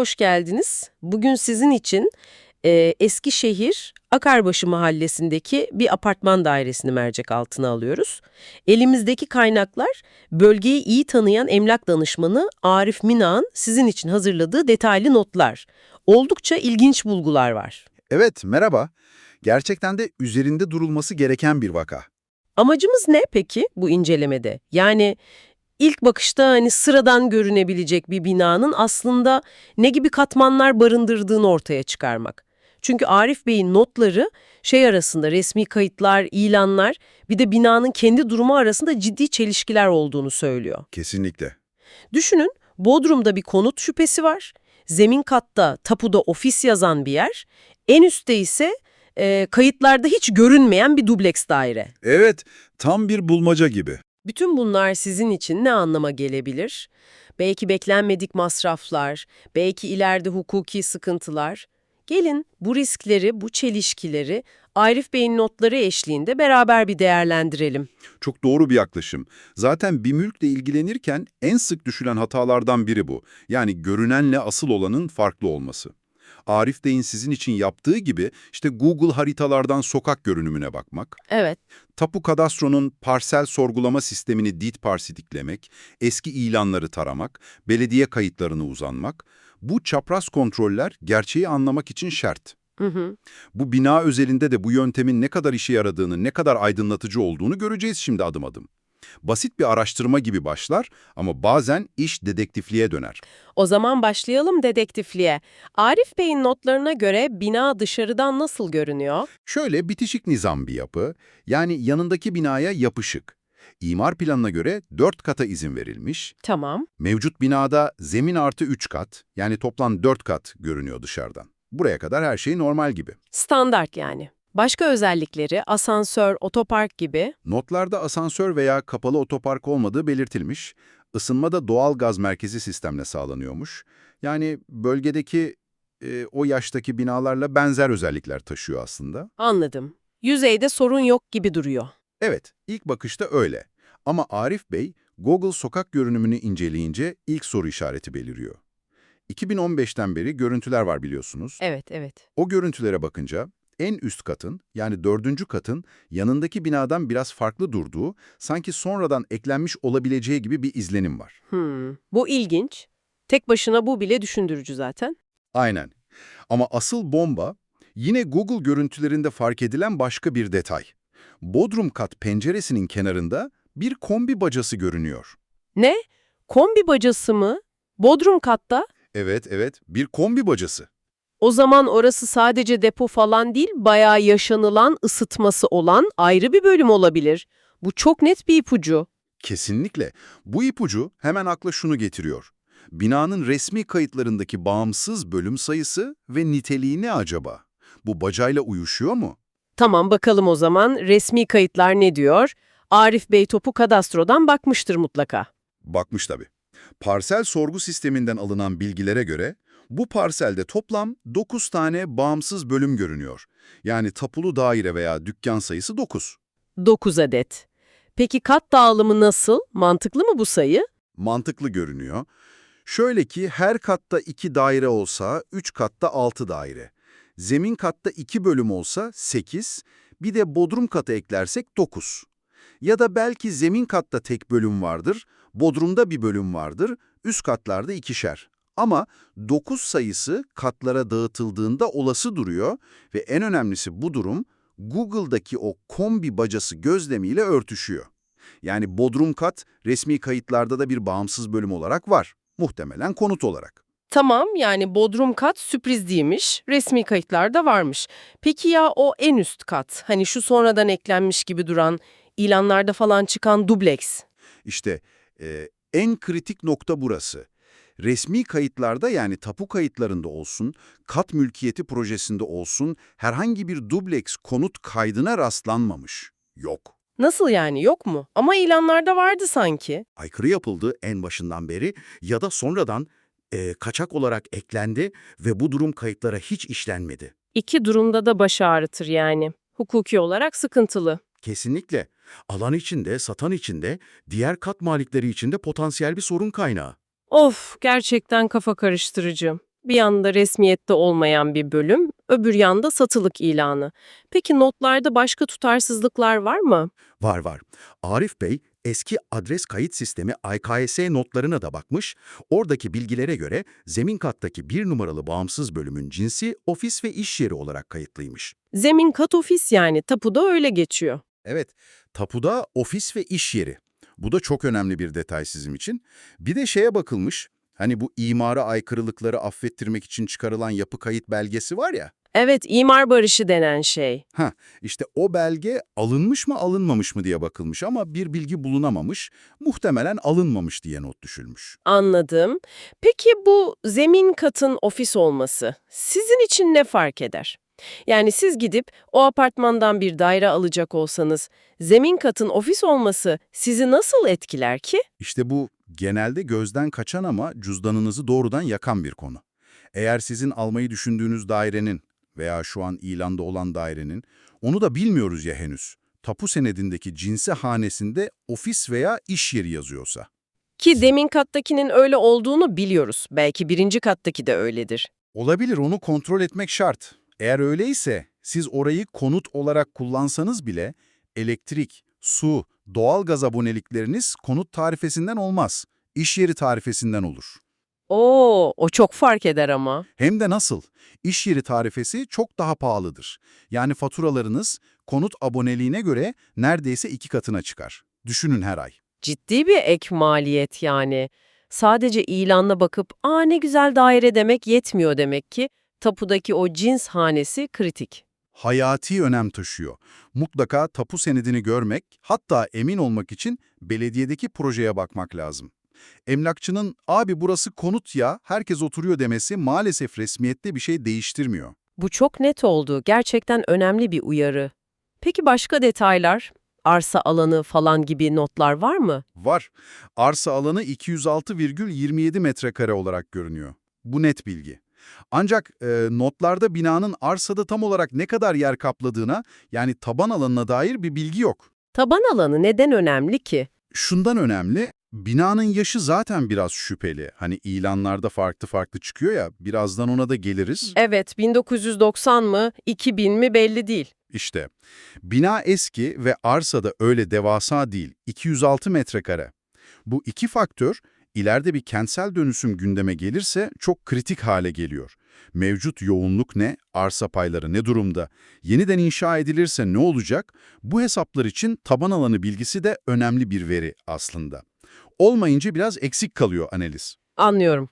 hoş geldiniz. Bugün sizin için e, Eskişehir Akarbaşı mahallesindeki bir apartman dairesini mercek altına alıyoruz. Elimizdeki kaynaklar bölgeyi iyi tanıyan emlak danışmanı Arif Minak'ın sizin için hazırladığı detaylı notlar. Oldukça ilginç bulgular var. Evet, merhaba. Gerçekten de üzerinde durulması gereken bir vaka. Amacımız ne peki bu incelemede? Yani ilk bakışta hani sıradan görünebilecek bir binanın aslında ne gibi katmanlar barındırdığını ortaya çıkarmak. Çünkü Arif Bey'in notları şey arasında resmi kayıtlar, ilanlar bir de binanın kendi durumu arasında ciddi çelişkiler olduğunu söylüyor. Kesinlikle. Düşünün Bodrum'da bir konut şüphesi var. Zemin katta tapuda ofis yazan bir yer. En üstte ise e, kayıtlarda hiç görünmeyen bir dubleks daire. Evet, tam bir bulmaca gibi. Bütün bunlar sizin için ne anlama gelebilir? Belki beklenmedik masraflar, belki ileride hukuki sıkıntılar. Gelin bu riskleri, bu çelişkileri Arif Bey'in notları eşliğinde beraber bir değerlendirelim. Çok doğru bir yaklaşım. Zaten bir mülkle ilgilenirken en sık düşülen hatalardan biri bu. Yani görünenle asıl olanın farklı olması. Arif Bey'in sizin için yaptığı gibi işte Google haritalardan sokak görünümüne bakmak, Evet, Tapu Kadastro'nun parsel sorgulama sistemini dit parsitiklemek, eski ilanları taramak, belediye kayıtlarını uzanmak, bu çapraz kontroller gerçeği anlamak için şart. hı hı. Bu bina özelinde de bu yöntemin ne kadar işe yaradığını, ne kadar aydınlatıcı olduğunu göreceğiz şimdi adım adım. Basit bir araştırma gibi başlar ama bazen iş dedektifliğe döner. O zaman başlayalım dedektifliğe. Arif Bey'in notlarına göre bina dışarıdan nasıl görünüyor? Şöyle bitişik nizam bir yapı, yani yanındaki binaya yapışık. İmar planına göre 4 kata izin verilmiş. Tamam. Mevcut binada zemin artı 3 kat, yani toplam 4 kat görünüyor dışarıdan. Buraya kadar her şey normal gibi. Standart yani. Başka özellikleri asansör, otopark gibi. Notlarda asansör veya kapalı otopark olmadığı belirtilmiş. Isınma da doğal gaz merkezi sistemle sağlanıyormuş. Yani bölgedeki e, o yaştaki binalarla benzer özellikler taşıyor aslında. Anladım. Yüzeyde sorun yok gibi duruyor. Evet, ilk bakışta öyle. Ama Arif Bey, Google sokak görünümünü inceleyince ilk soru işareti beliriyor. 2015'ten beri görüntüler var biliyorsunuz. Evet, evet. O görüntülere bakınca en üst katın yani dördüncü katın yanındaki binadan biraz farklı durduğu, sanki sonradan eklenmiş olabileceği gibi bir izlenim var. Hmm, bu ilginç. Tek başına bu bile düşündürücü zaten. Aynen. Ama asıl bomba yine Google görüntülerinde fark edilen başka bir detay. Bodrum kat penceresinin kenarında bir kombi bacası görünüyor. Ne? Kombi bacası mı? Bodrum katta? Evet, evet, bir kombi bacası. O zaman orası sadece depo falan değil, bayağı yaşanılan, ısıtması olan ayrı bir bölüm olabilir. Bu çok net bir ipucu. Kesinlikle. Bu ipucu hemen akla şunu getiriyor. Binanın resmi kayıtlarındaki bağımsız bölüm sayısı ve niteliği ne acaba? Bu bacayla uyuşuyor mu? Tamam bakalım o zaman resmi kayıtlar ne diyor? Arif Bey topu kadastrodan bakmıştır mutlaka. Bakmış tabii. Parsel sorgu sisteminden alınan bilgilere göre bu parselde toplam 9 tane bağımsız bölüm görünüyor. Yani tapulu daire veya dükkan sayısı 9. 9 adet. Peki kat dağılımı nasıl? Mantıklı mı bu sayı? Mantıklı görünüyor. Şöyle ki her katta 2 daire olsa 3 katta 6 daire. Zemin katta 2 bölüm olsa 8, bir de bodrum kata eklersek 9. Ya da belki zemin katta tek bölüm vardır, bodrumda bir bölüm vardır, üst katlarda ikişer. Ama 9 sayısı katlara dağıtıldığında olası duruyor ve en önemlisi bu durum Google'daki o kombi bacası gözlemiyle örtüşüyor. Yani bodrum kat resmi kayıtlarda da bir bağımsız bölüm olarak var. Muhtemelen konut olarak. Tamam yani bodrum kat sürpriz değilmiş, resmi kayıtlarda varmış. Peki ya o en üst kat, hani şu sonradan eklenmiş gibi duran, ilanlarda falan çıkan dubleks? İşte e, en kritik nokta burası. Resmi kayıtlarda yani tapu kayıtlarında olsun, kat mülkiyeti projesinde olsun herhangi bir dubleks konut kaydına rastlanmamış. Yok. Nasıl yani yok mu? Ama ilanlarda vardı sanki. aykırı yapıldı en başından beri ya da sonradan e, kaçak olarak eklendi ve bu durum kayıtlara hiç işlenmedi. İki durumda da baş ağrıtır yani. Hukuki olarak sıkıntılı. Kesinlikle. Alan içinde, satan içinde, diğer kat malikleri içinde potansiyel bir sorun kaynağı. Of, gerçekten kafa karıştırıcı. Bir yanda resmiyette olmayan bir bölüm, öbür yanda satılık ilanı. Peki notlarda başka tutarsızlıklar var mı? Var var. Arif Bey eski adres kayıt sistemi AKS notlarına da bakmış. Oradaki bilgilere göre zemin kattaki bir numaralı bağımsız bölümün cinsi ofis ve iş yeri olarak kayıtlıymış. Zemin kat ofis yani tapuda öyle geçiyor. Evet, tapuda ofis ve iş yeri. Bu da çok önemli bir detay sizin için. Bir de şeye bakılmış, hani bu imara aykırılıkları affettirmek için çıkarılan yapı kayıt belgesi var ya, Evet, imar barışı denen şey. işte o belge alınmış mı alınmamış mı diye bakılmış ama bir bilgi bulunamamış, muhtemelen alınmamış diye not düşülmüş. Anladım. Peki bu zemin katın ofis olması sizin için ne fark eder? Yani siz gidip o apartmandan bir daire alacak olsanız zemin katın ofis olması sizi nasıl etkiler ki? İşte bu genelde gözden kaçan ama cüzdanınızı doğrudan yakan bir konu. Eğer sizin almayı düşündüğünüz dairenin veya şu an ilanda olan dairenin, onu da bilmiyoruz ya henüz, tapu senedindeki cinsi hanesinde ofis veya iş yeri yazıyorsa. Ki zemin kattakinin öyle olduğunu biliyoruz. Belki birinci kattaki de öyledir. Olabilir, onu kontrol etmek şart. Eğer öyleyse, siz orayı konut olarak kullansanız bile elektrik, su, doğalgaz abonelikleriniz konut tarifesinden olmaz, iş yeri tarifesinden olur. Oo, o çok fark eder ama. Hem de nasıl? İş yeri tarifesi çok daha pahalıdır. Yani faturalarınız konut aboneliğine göre neredeyse iki katına çıkar. Düşünün her ay. Ciddi bir ek maliyet yani. Sadece ilanla bakıp ''Aa ne güzel daire'' demek yetmiyor demek ki. Tapudaki o cins hanesi kritik. Hayati önem taşıyor. Mutlaka tapu senedini görmek, hatta emin olmak için belediyedeki projeye bakmak lazım. Emlakçının abi burası konut ya, herkes oturuyor demesi maalesef resmiyette bir şey değiştirmiyor. Bu çok net oldu. Gerçekten önemli bir uyarı. Peki başka detaylar? Arsa alanı falan gibi notlar var mı? Var. Arsa alanı 206,27 metrekare olarak görünüyor. Bu net bilgi. Ancak e, notlarda binanın arsada tam olarak ne kadar yer kapladığına, yani taban alanına dair bir bilgi yok. Taban alanı neden önemli ki? Şundan önemli, binanın yaşı zaten biraz şüpheli. Hani ilanlarda farklı farklı çıkıyor ya, birazdan ona da geliriz. Evet, 1990 mı, 2000 mi belli değil. İşte, bina eski ve arsada öyle devasa değil, 206 metrekare. Bu iki faktör, ileride bir kentsel dönüşüm gündeme gelirse çok kritik hale geliyor. Mevcut yoğunluk ne, arsa payları ne durumda, yeniden inşa edilirse ne olacak? Bu hesaplar için taban alanı bilgisi de önemli bir veri aslında. Olmayınca biraz eksik kalıyor analiz. Anlıyorum.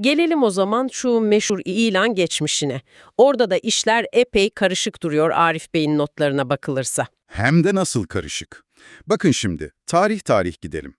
Gelelim o zaman şu meşhur ilan geçmişine. Orada da işler epey karışık duruyor Arif Bey'in notlarına bakılırsa. Hem de nasıl karışık. Bakın şimdi, tarih tarih gidelim.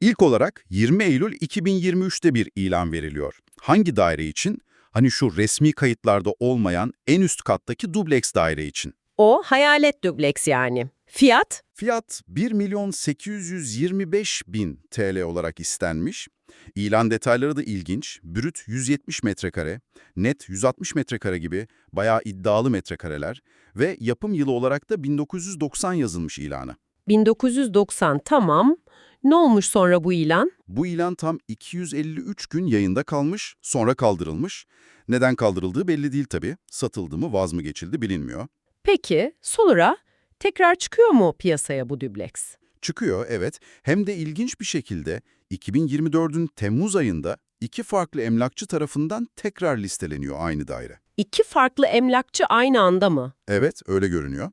İlk olarak 20 Eylül 2023'te bir ilan veriliyor. Hangi daire için? Hani şu resmi kayıtlarda olmayan en üst kattaki dubleks daire için. O hayalet dubleks yani. Fiyat? Fiyat 1 milyon 825 bin TL olarak istenmiş. İlan detayları da ilginç. Brüt 170 metrekare, net 160 metrekare gibi bayağı iddialı metrekareler ve yapım yılı olarak da 1990 yazılmış ilana. 1990 tamam. Ne olmuş sonra bu ilan? Bu ilan tam 253 gün yayında kalmış, sonra kaldırılmış. Neden kaldırıldığı belli değil tabii. Satıldı mı, vaz mı geçildi bilinmiyor. Peki sonra tekrar çıkıyor mu piyasaya bu dubleks? Çıkıyor evet. Hem de ilginç bir şekilde 2024'ün Temmuz ayında iki farklı emlakçı tarafından tekrar listeleniyor aynı daire. İki farklı emlakçı aynı anda mı? Evet, öyle görünüyor.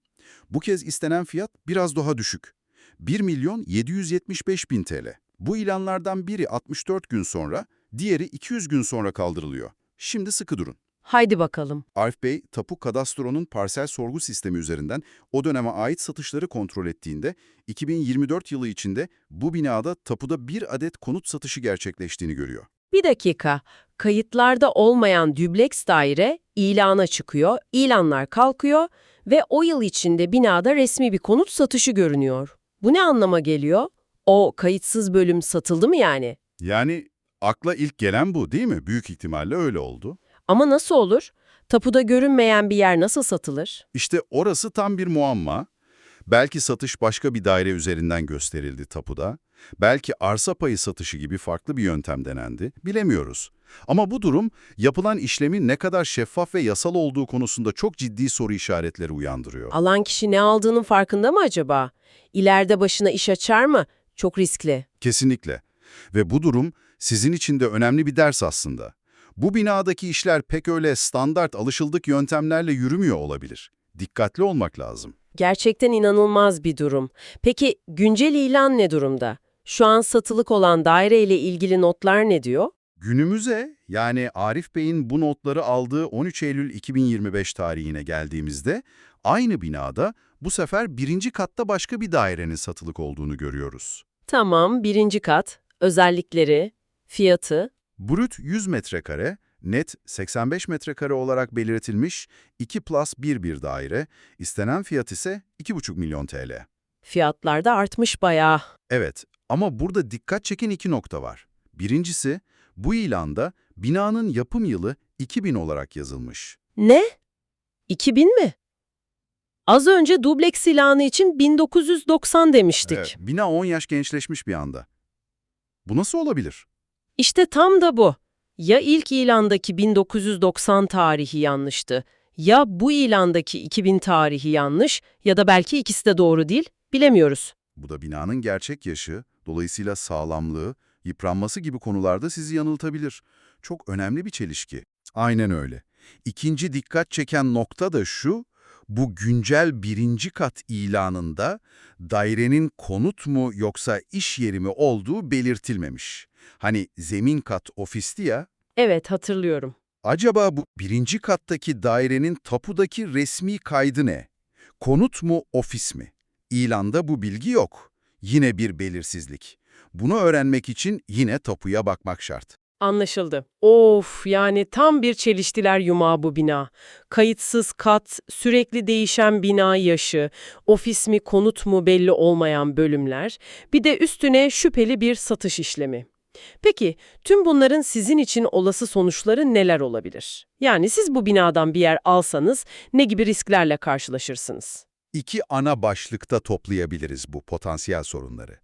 Bu kez istenen fiyat biraz daha düşük. 1 milyon 775 bin TL. Bu ilanlardan biri 64 gün sonra, diğeri 200 gün sonra kaldırılıyor. Şimdi sıkı durun. Haydi bakalım. Arif Bey, Tapu Kadastro'nun parsel sorgu sistemi üzerinden o döneme ait satışları kontrol ettiğinde 2024 yılı içinde bu binada tapuda bir adet konut satışı gerçekleştiğini görüyor. Bir dakika. Kayıtlarda olmayan dübleks daire ilana çıkıyor, ilanlar kalkıyor ve o yıl içinde binada resmi bir konut satışı görünüyor. Bu ne anlama geliyor? O kayıtsız bölüm satıldı mı yani? Yani akla ilk gelen bu değil mi? Büyük ihtimalle öyle oldu. Ama nasıl olur? Tapuda görünmeyen bir yer nasıl satılır? İşte orası tam bir muamma. Belki satış başka bir daire üzerinden gösterildi tapuda. Belki arsa payı satışı gibi farklı bir yöntem denendi, bilemiyoruz. Ama bu durum yapılan işlemin ne kadar şeffaf ve yasal olduğu konusunda çok ciddi soru işaretleri uyandırıyor. Alan kişi ne aldığının farkında mı acaba? İleride başına iş açar mı? Çok riskli. Kesinlikle. Ve bu durum sizin için de önemli bir ders aslında. Bu binadaki işler pek öyle standart alışıldık yöntemlerle yürümüyor olabilir. Dikkatli olmak lazım. Gerçekten inanılmaz bir durum. Peki güncel ilan ne durumda? Şu an satılık olan daire ile ilgili notlar ne diyor? Günümüze yani Arif Bey'in bu notları aldığı 13 Eylül 2025 tarihine geldiğimizde aynı binada bu sefer birinci katta başka bir dairenin satılık olduğunu görüyoruz. Tamam, birinci kat, özellikleri, fiyatı. Brüt 100 metrekare, net 85 metrekare olarak belirtilmiş 2 plus 1 bir daire, istenen fiyat ise 2,5 milyon TL. Fiyatlar da artmış bayağı. Evet ama burada dikkat çeken iki nokta var. Birincisi, bu ilanda binanın yapım yılı 2000 olarak yazılmış. Ne? 2000 mi? Az önce dubleks ilanı için 1990 demiştik. Evet, bina 10 yaş gençleşmiş bir anda. Bu nasıl olabilir? İşte tam da bu. Ya ilk ilandaki 1990 tarihi yanlıştı, ya bu ilandaki 2000 tarihi yanlış ya da belki ikisi de doğru değil, bilemiyoruz. Bu da binanın gerçek yaşı, dolayısıyla sağlamlığı, yıpranması gibi konularda sizi yanıltabilir. Çok önemli bir çelişki. Aynen öyle. İkinci dikkat çeken nokta da şu, bu güncel birinci kat ilanında dairenin konut mu yoksa iş yeri mi olduğu belirtilmemiş. Hani zemin kat ofisti ya, Evet, hatırlıyorum. acaba bu birinci kattaki dairenin tapudaki resmi kaydı ne? Konut mu, ofis mi? İlanda bu bilgi yok. Yine bir belirsizlik. Bunu öğrenmek için yine tapuya bakmak şart. Anlaşıldı. Of, yani tam bir çeliştiler yumağı bu bina. Kayıtsız kat, sürekli değişen bina yaşı, ofis mi konut mu belli olmayan bölümler, bir de üstüne şüpheli bir satış işlemi. Peki, tüm bunların sizin için olası sonuçları neler olabilir? Yani siz bu binadan bir yer alsanız ne gibi risklerle karşılaşırsınız? İki ana başlıkta toplayabiliriz bu potansiyel sorunları.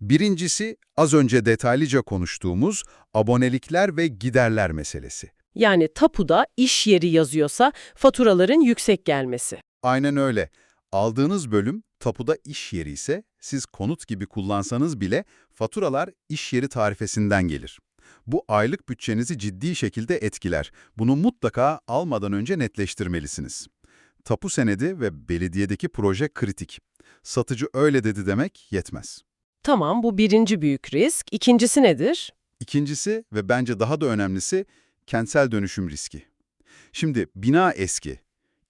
Birincisi, az önce detaylıca konuştuğumuz abonelikler ve giderler meselesi. Yani tapuda iş yeri yazıyorsa faturaların yüksek gelmesi. Aynen öyle. Aldığınız bölüm tapuda iş yeri ise siz konut gibi kullansanız bile faturalar iş yeri tarifesinden gelir. Bu aylık bütçenizi ciddi şekilde etkiler. Bunu mutlaka almadan önce netleştirmelisiniz. Tapu senedi ve belediyedeki proje kritik. Satıcı öyle dedi demek yetmez. Tamam, bu birinci büyük risk. İkincisi nedir? İkincisi ve bence daha da önemlisi kentsel dönüşüm riski. Şimdi bina eski.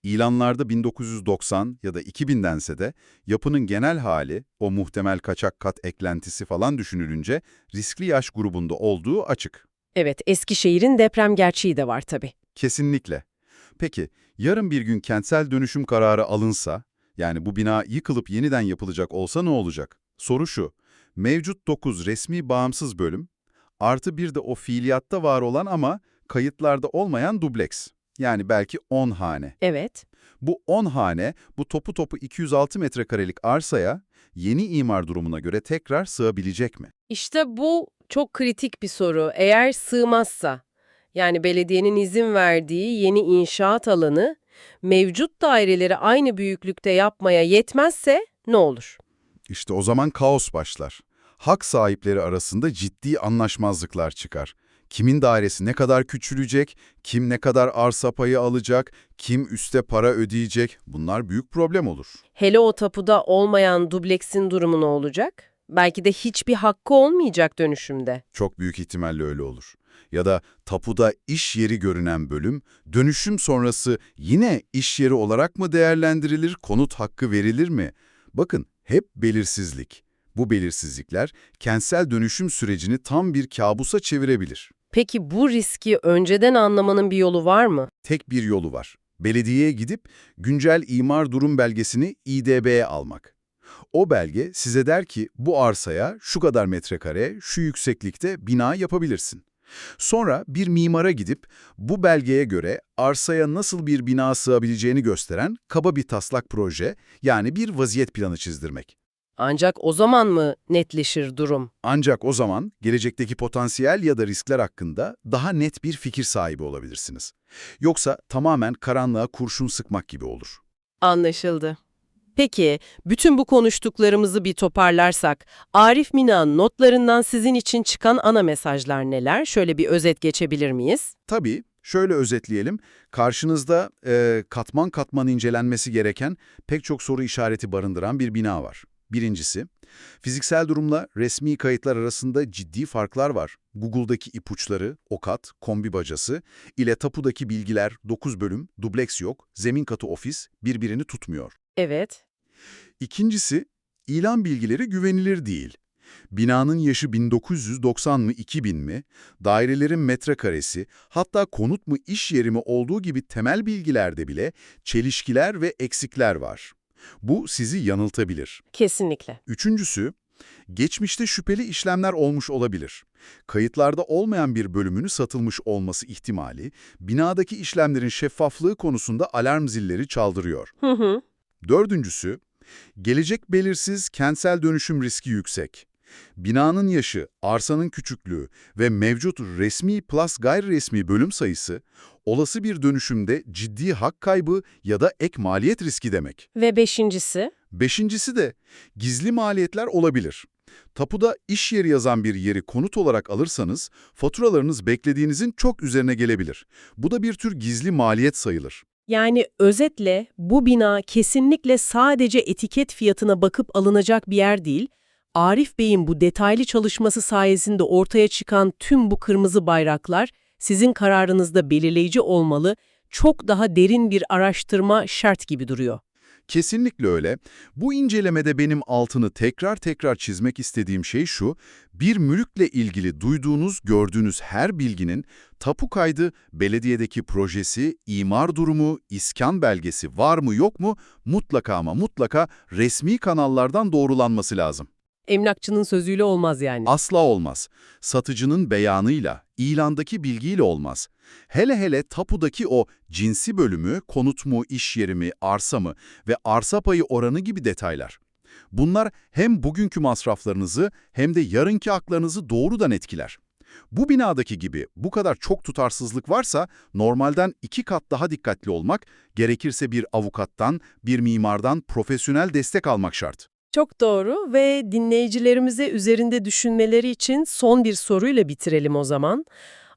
İlanlarda 1990 ya da 2000'dense de yapının genel hali, o muhtemel kaçak kat eklentisi falan düşünülünce riskli yaş grubunda olduğu açık. Evet, Eskişehir'in deprem gerçeği de var tabii. Kesinlikle. Peki, yarın bir gün kentsel dönüşüm kararı alınsa, yani bu bina yıkılıp yeniden yapılacak olsa ne olacak? Soru şu, mevcut 9 resmi bağımsız bölüm, artı bir de o fiiliyatta var olan ama kayıtlarda olmayan dubleks. Yani belki 10 hane. Evet. Bu 10 hane, bu topu topu 206 metrekarelik arsaya yeni imar durumuna göre tekrar sığabilecek mi? İşte bu çok kritik bir soru. Eğer sığmazsa, yani belediyenin izin verdiği yeni inşaat alanı mevcut daireleri aynı büyüklükte yapmaya yetmezse ne olur? İşte o zaman kaos başlar. Hak sahipleri arasında ciddi anlaşmazlıklar çıkar. Kimin dairesi ne kadar küçülecek, kim ne kadar arsa payı alacak, kim üste para ödeyecek bunlar büyük problem olur. Hele o tapuda olmayan dubleksin durumu ne olacak? Belki de hiçbir hakkı olmayacak dönüşümde. Çok büyük ihtimalle öyle olur. Ya da tapuda iş yeri görünen bölüm, dönüşüm sonrası yine iş yeri olarak mı değerlendirilir, konut hakkı verilir mi? Bakın, hep belirsizlik. Bu belirsizlikler kentsel dönüşüm sürecini tam bir kabusa çevirebilir. Peki bu riski önceden anlamanın bir yolu var mı? Tek bir yolu var. Belediyeye gidip güncel imar durum belgesini İDB'ye almak. O belge size der ki bu arsaya şu kadar metrekare, şu yükseklikte bina yapabilirsin. Sonra bir mimara gidip bu belgeye göre arsaya nasıl bir bina sığabileceğini gösteren kaba bir taslak proje yani bir vaziyet planı çizdirmek. Ancak o zaman mı netleşir durum? Ancak o zaman gelecekteki potansiyel ya da riskler hakkında daha net bir fikir sahibi olabilirsiniz. Yoksa tamamen karanlığa kurşun sıkmak gibi olur. Anlaşıldı. Peki, bütün bu konuştuklarımızı bir toparlarsak, Arif Mina'nın notlarından sizin için çıkan ana mesajlar neler? Şöyle bir özet geçebilir miyiz? Tabii, şöyle özetleyelim. Karşınızda e, katman katman incelenmesi gereken pek çok soru işareti barındıran bir bina var. Birincisi, fiziksel durumla resmi kayıtlar arasında ciddi farklar var. Google'daki ipuçları, okat, kombi bacası ile tapudaki bilgiler 9 bölüm, dubleks yok, zemin katı ofis birbirini tutmuyor. Evet. İkincisi, ilan bilgileri güvenilir değil. Binanın yaşı 1990 mı 2000 mi, dairelerin metrekaresi, hatta konut mu iş yeri mi olduğu gibi temel bilgilerde bile çelişkiler ve eksikler var. Bu sizi yanıltabilir. Kesinlikle. Üçüncüsü, geçmişte şüpheli işlemler olmuş olabilir. Kayıtlarda olmayan bir bölümünü satılmış olması ihtimali, binadaki işlemlerin şeffaflığı konusunda alarm zilleri çaldırıyor. Hı hı. Dördüncüsü, gelecek belirsiz, kentsel dönüşüm riski yüksek. Binanın yaşı, arsanın küçüklüğü ve mevcut resmi plus gayri resmi bölüm sayısı, olası bir dönüşümde ciddi hak kaybı ya da ek maliyet riski demek. Ve beşincisi? Beşincisi de gizli maliyetler olabilir. Tapuda iş yeri yazan bir yeri konut olarak alırsanız, faturalarınız beklediğinizin çok üzerine gelebilir. Bu da bir tür gizli maliyet sayılır. Yani özetle bu bina kesinlikle sadece etiket fiyatına bakıp alınacak bir yer değil, Arif Bey'in bu detaylı çalışması sayesinde ortaya çıkan tüm bu kırmızı bayraklar sizin kararınızda belirleyici olmalı, çok daha derin bir araştırma şart gibi duruyor. Kesinlikle öyle. Bu incelemede benim altını tekrar tekrar çizmek istediğim şey şu, bir mülkle ilgili duyduğunuz, gördüğünüz her bilginin tapu kaydı, belediyedeki projesi, imar durumu, iskan belgesi var mı yok mu mutlaka ama mutlaka resmi kanallardan doğrulanması lazım. Emlakçının sözüyle olmaz yani. Asla olmaz. Satıcının beyanıyla, ilandaki bilgiyle olmaz. Hele hele tapudaki o cinsi bölümü, konut mu, iş yeri mi, arsa mı ve arsa payı oranı gibi detaylar. Bunlar hem bugünkü masraflarınızı hem de yarınki haklarınızı doğrudan etkiler. Bu binadaki gibi bu kadar çok tutarsızlık varsa normalden iki kat daha dikkatli olmak, gerekirse bir avukattan, bir mimardan profesyonel destek almak şart. Çok doğru ve dinleyicilerimize üzerinde düşünmeleri için son bir soruyla bitirelim o zaman.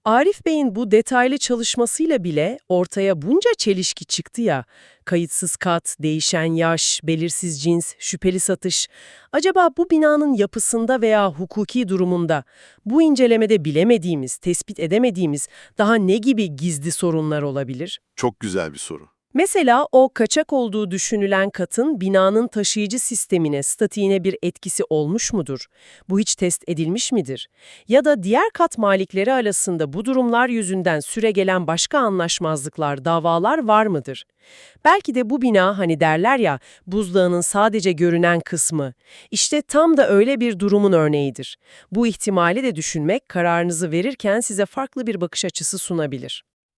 Arif Bey'in bu detaylı çalışmasıyla bile ortaya bunca çelişki çıktı ya, kayıtsız kat, değişen yaş, belirsiz cins, şüpheli satış. Acaba bu binanın yapısında veya hukuki durumunda bu incelemede bilemediğimiz, tespit edemediğimiz daha ne gibi gizli sorunlar olabilir? Çok güzel bir soru. Mesela o kaçak olduğu düşünülen katın binanın taşıyıcı sistemine, statiğine bir etkisi olmuş mudur? Bu hiç test edilmiş midir? Ya da diğer kat malikleri arasında bu durumlar yüzünden süregelen başka anlaşmazlıklar, davalar var mıdır? Belki de bu bina hani derler ya buzdağının sadece görünen kısmı. İşte tam da öyle bir durumun örneğidir. Bu ihtimali de düşünmek kararınızı verirken size farklı bir bakış açısı sunabilir.